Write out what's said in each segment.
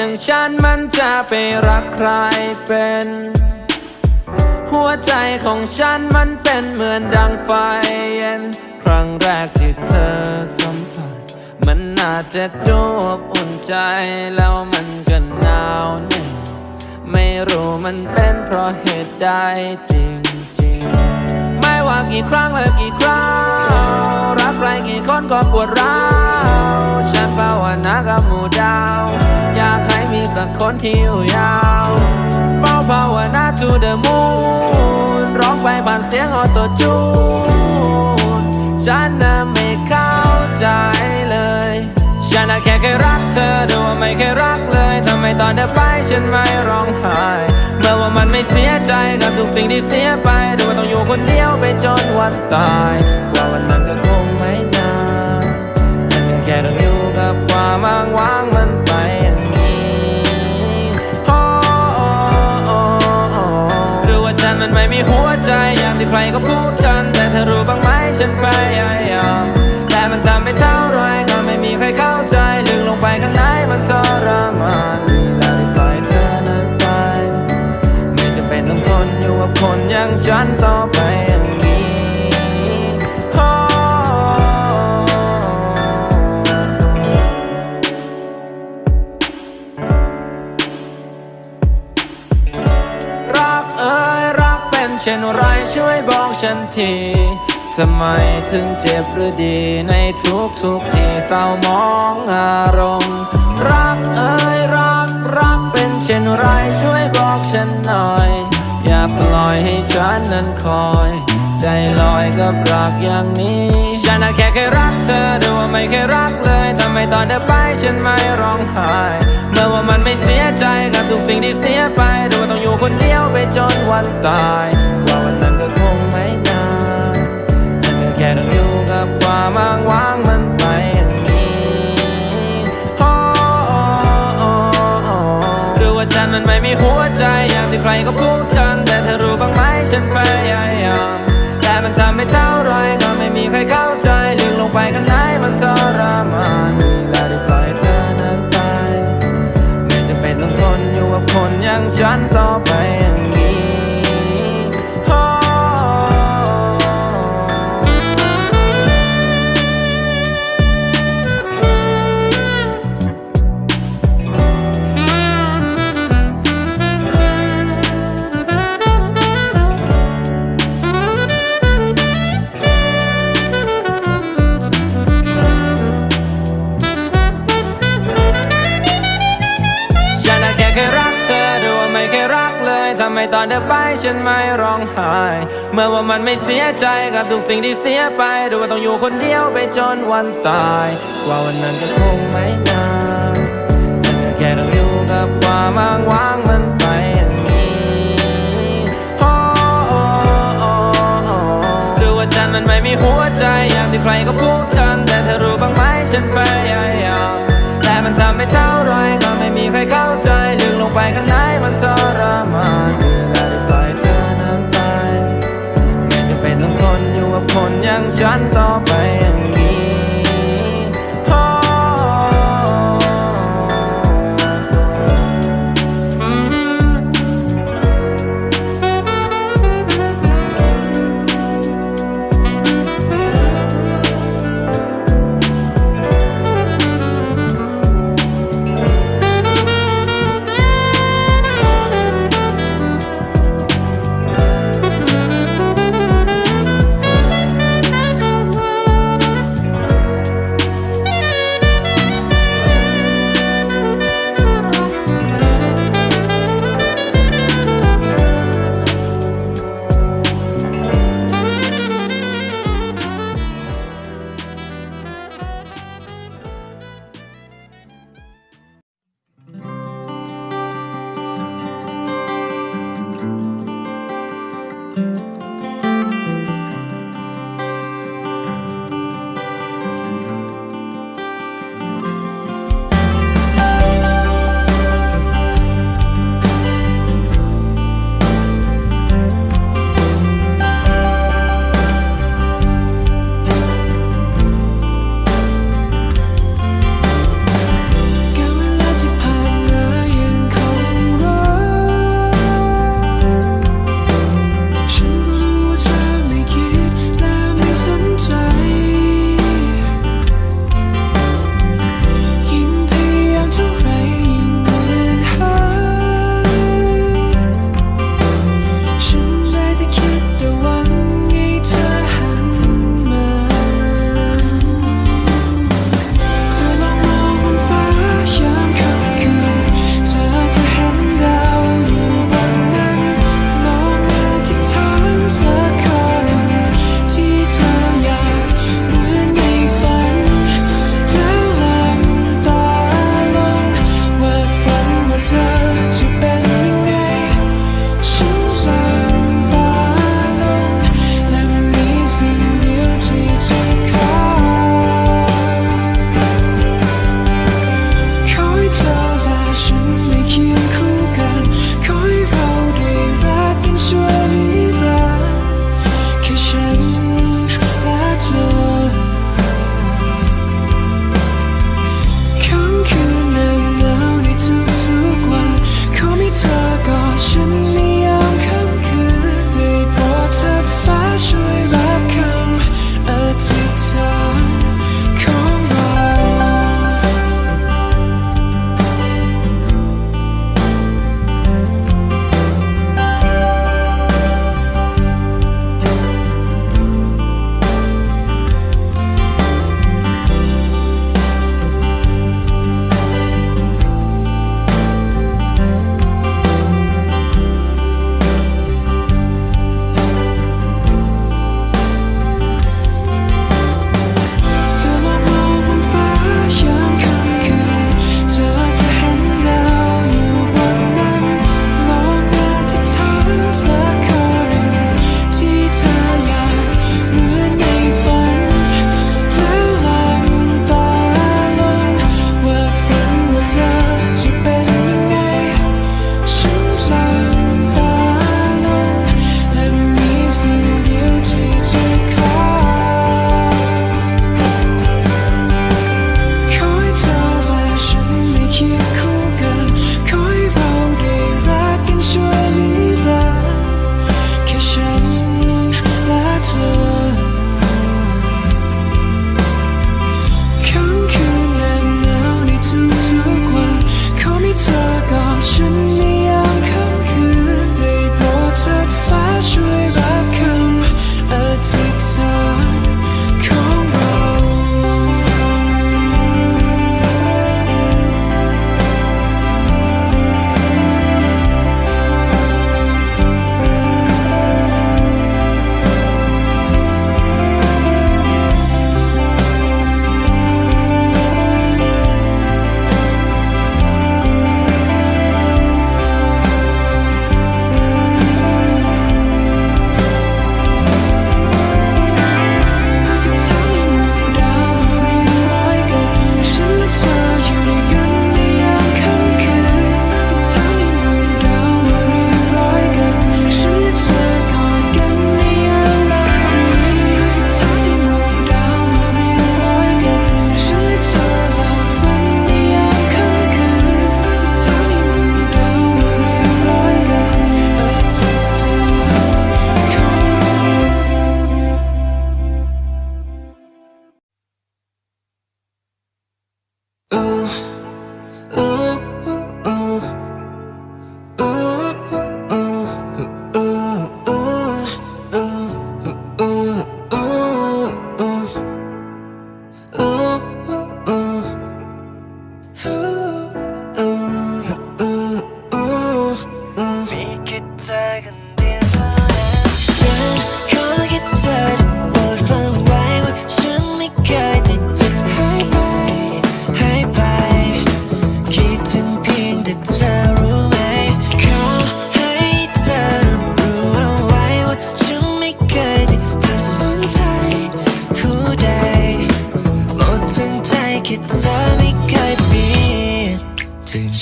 อย่างฉันมันจะไปรักใครเป็น หัวใจของฉันมันเป็นเหมือนดังไฟเย็น ครั้งแรกที่เธอสัมผัส มันน่าจะดูอบอุ่นใจแล้วมันก็หนาวแน่ยไม่รู้มันเป็นเพราะเหตุใดจริงๆ ไม่ว่ากี่ครั้งและกี่คราวรักใครกี่คนก็ปวดร้าวฉันภาวนากับหมู่ดาว อยากให้มีสักคนที่อยู่ยาวเฝ้าภาวนา to the moon ร้องไปผ่านเสียงออโตจูนฉันน่ะไม่เข้าใจเลย ฉันน่ะแค่เคยรักเธอดูว่าไม่เคยรักเลยทำไมตอนเธอไปฉันไม่ร้องไห้เมื่อว่ามันไม่เสียใจกับทุกสิ่งที่เสียไปดูว่าต้องอยู่คนเดียวไปจนวันตายกว่าวันนั้นก็คงไม่นานฉันแค่ต้องอยู่กับความอ้างว้าง มีหัวใจอย่างที่ใครก็พูดกัน แต่เธอรู้บ้างไหมฉันพยายอมแต่มันทำไม่เท่าไรก็ไม่มีใครเข้าใจลึกลงไปข้างในมันทรมานแล้วได้ปล่อยเธอนั้นไป ไม่จะเป็นต้องทนอยู่กับคนอย่างฉันต่อไป ช่นไรช่วยบอกฉันทีทำไมถึงเจ็บหรือดีในทุกทุกที่เศร้ามองอารมณ์ รักเอ้ยรักรักเป็นเช่นไรช่วยบอกฉันหน่อย อย่าปล่อยให้ฉันนั้นคอย ใจลอยกับรักอย่างนี้ นน่ะแค่เคยรักเธอดูว่าไม่เคยรักเลยทำไมตอนเธอไปฉันไม่ร้องไห้เมื่อว่ามันไม่เสียใจกับทุกสิ่งที่เสียไปดูว่าต้องอยู่คนเดียวไปจนวันตายกว่าวันนั้นก็คงไม่นานฉันก็แค่ต้องอยู่กับความอ้างว้างมันไปอย่างนี้โอ้โอ้โอ้โอ้หรือว่าฉันมันไม่มีหัวใจอย่างที่ใครก็พูดกันแต่เธอรู้บ้างไหมฉันพย ไมตอนเธอไปฉันไม่ร้องไห้ เมื่อว่ามันไม่เสียใจกับทุกสิ่งที่เสียไปดูว่าต้องอยู่คนเดียวไปจนวันตาย กว่าวันนั้นก็คงไม่นานฉันก็แค่ต้องอยู่กับความอ้างว้างมันไปอย่างนี้โอ้โอ้โอ้หรือว่าฉันมันไม่มีหัวใจอย่างที่ใครก็พูดกัน แต่เธอรู้บ้างไหมฉันพยายามแต่มันทำไม่เท่าไร ม่มีใครเข้าใจลึกลงไปข้างในมันทรมานและได้ปล่อยเธอนั้นไป ไม่จำเป็นต้องทนอยู่กับคนอย่างฉันต่อไปอย่าง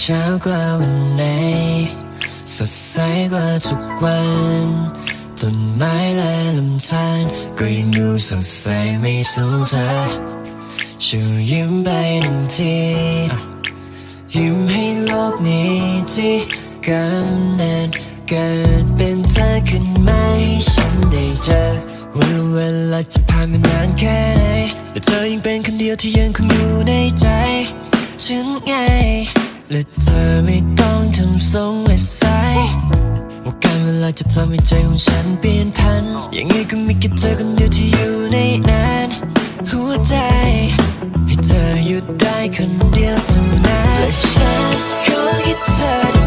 ช้ากว่าวันไหน สดใสกว่าทุกวัน ต้นไม้และลำธารก็ยังดูสดใสไม่สู้เธอช่วยยิ้มไปหนึ่งทียิ้มให้โลกนี้ที่กำเนิดเกิดเป็นเธอขึ้นมาให้ฉันได้เจอวันเวลาจะผ่านไปนานแค่ไหนแต่เธอยังเป็นคนเดียวที่ยังคงอยู่ในใจฉันไง และเธอไม่ต้องทำทรงและสายว่าการเวลาจะทำให้ใจของฉันเปลี่ยนพัน ยังไงก็มีแค่เธอคนเดียวที่อยู่ในนั้นหัวใจ ให้เธอหยุดได้คนเดียวเท่านั้นและฉันขอคิดเธอ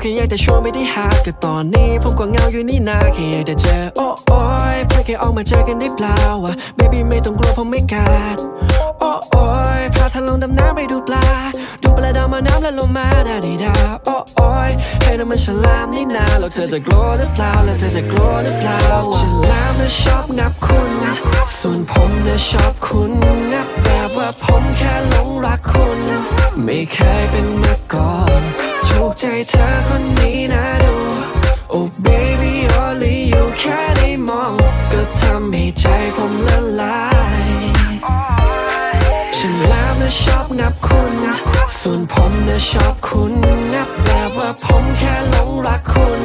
แค่อยากจะชวนไปที่หาดก็ตอนนี้ผมก็เหงาอยู่นี่นาแค่อยากจะเจอโอ้โอ้ยเพื่อแค่ออกมาเจอกันได้เปล่าวะ baby ไม่ต้องกลัวผมไม่ขาดโอ้โอ้ยพาทะลงดำน้ำไปดูปลา ดูปลาดาวมาน้ำและลงมาดาดีดาโอ้โอ้ยให้น้ำมันฉลามนี่นาแล้วเธอจะกลัวหรือเปล่าแล้วเธอจะกลัวหรือเปล่าฉลามน่ะชอบงับคุณ ส่วนผมน่ะชอบคุณงับแบบว่าผมแค่หลงรักคุณ ไม่เคยเป็นมาก่อน ใจเธอคนนี้นะดู Oh baby only you แค่ได้มอง ก็ทำให้ใจผมละลายฉันแล้วนะชอบงับคุณส่วนผมนะชอบคุณงับแบบว่าผมแค่หลงรักคุณ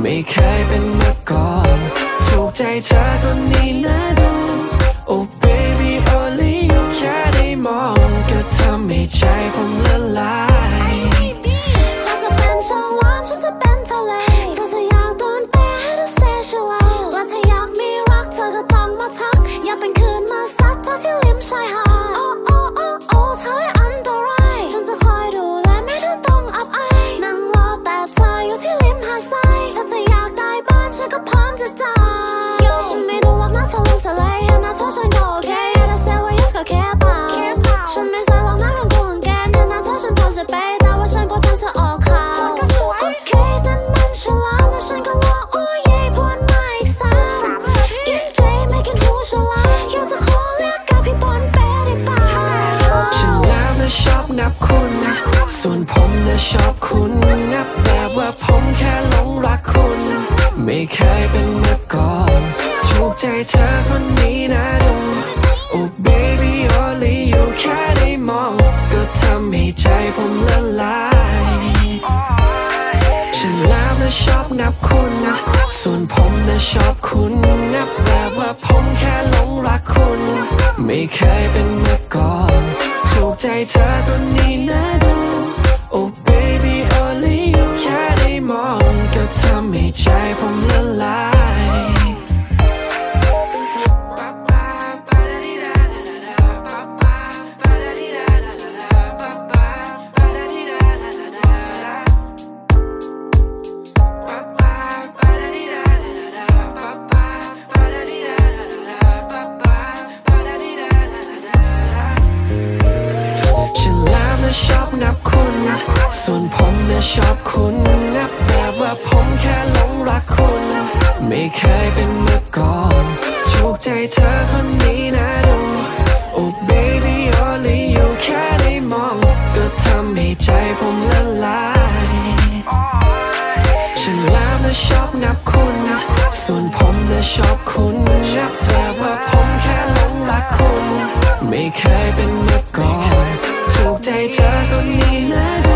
ไม่เคยเป็นมาก่อน ถูกใจเธอคนนี้นะดู Oh baby only you แค่ได้มอง ก็ทำให้ใจผมละลาย แล้วนะชอบนับคุณนะ ส่วนผมนะชอบคุณนับแบบว่าผมแค่หลงรักคุณ ไม่เคยเป็นเมื่อก่อน ถูกใจเธอตัวนี้นะดู นผมนะชอบคุณงับแบบว่าผมแค่หลงรักคุณ ไม่เคยเป็นเมื่อก่อนถูกใจเธอคนนี้นะดู Oh baby only you แค่ได้มองก็ทำให้ใจผมละลายฉันแล้วนะชอบงับคุณส่วนผมนะชอบคุณงับแต่ว่าผมแค่หลงรักคุณ ไม่เคยเป็นเมื่อก่อนถูกใจเธอคนนี้นะดู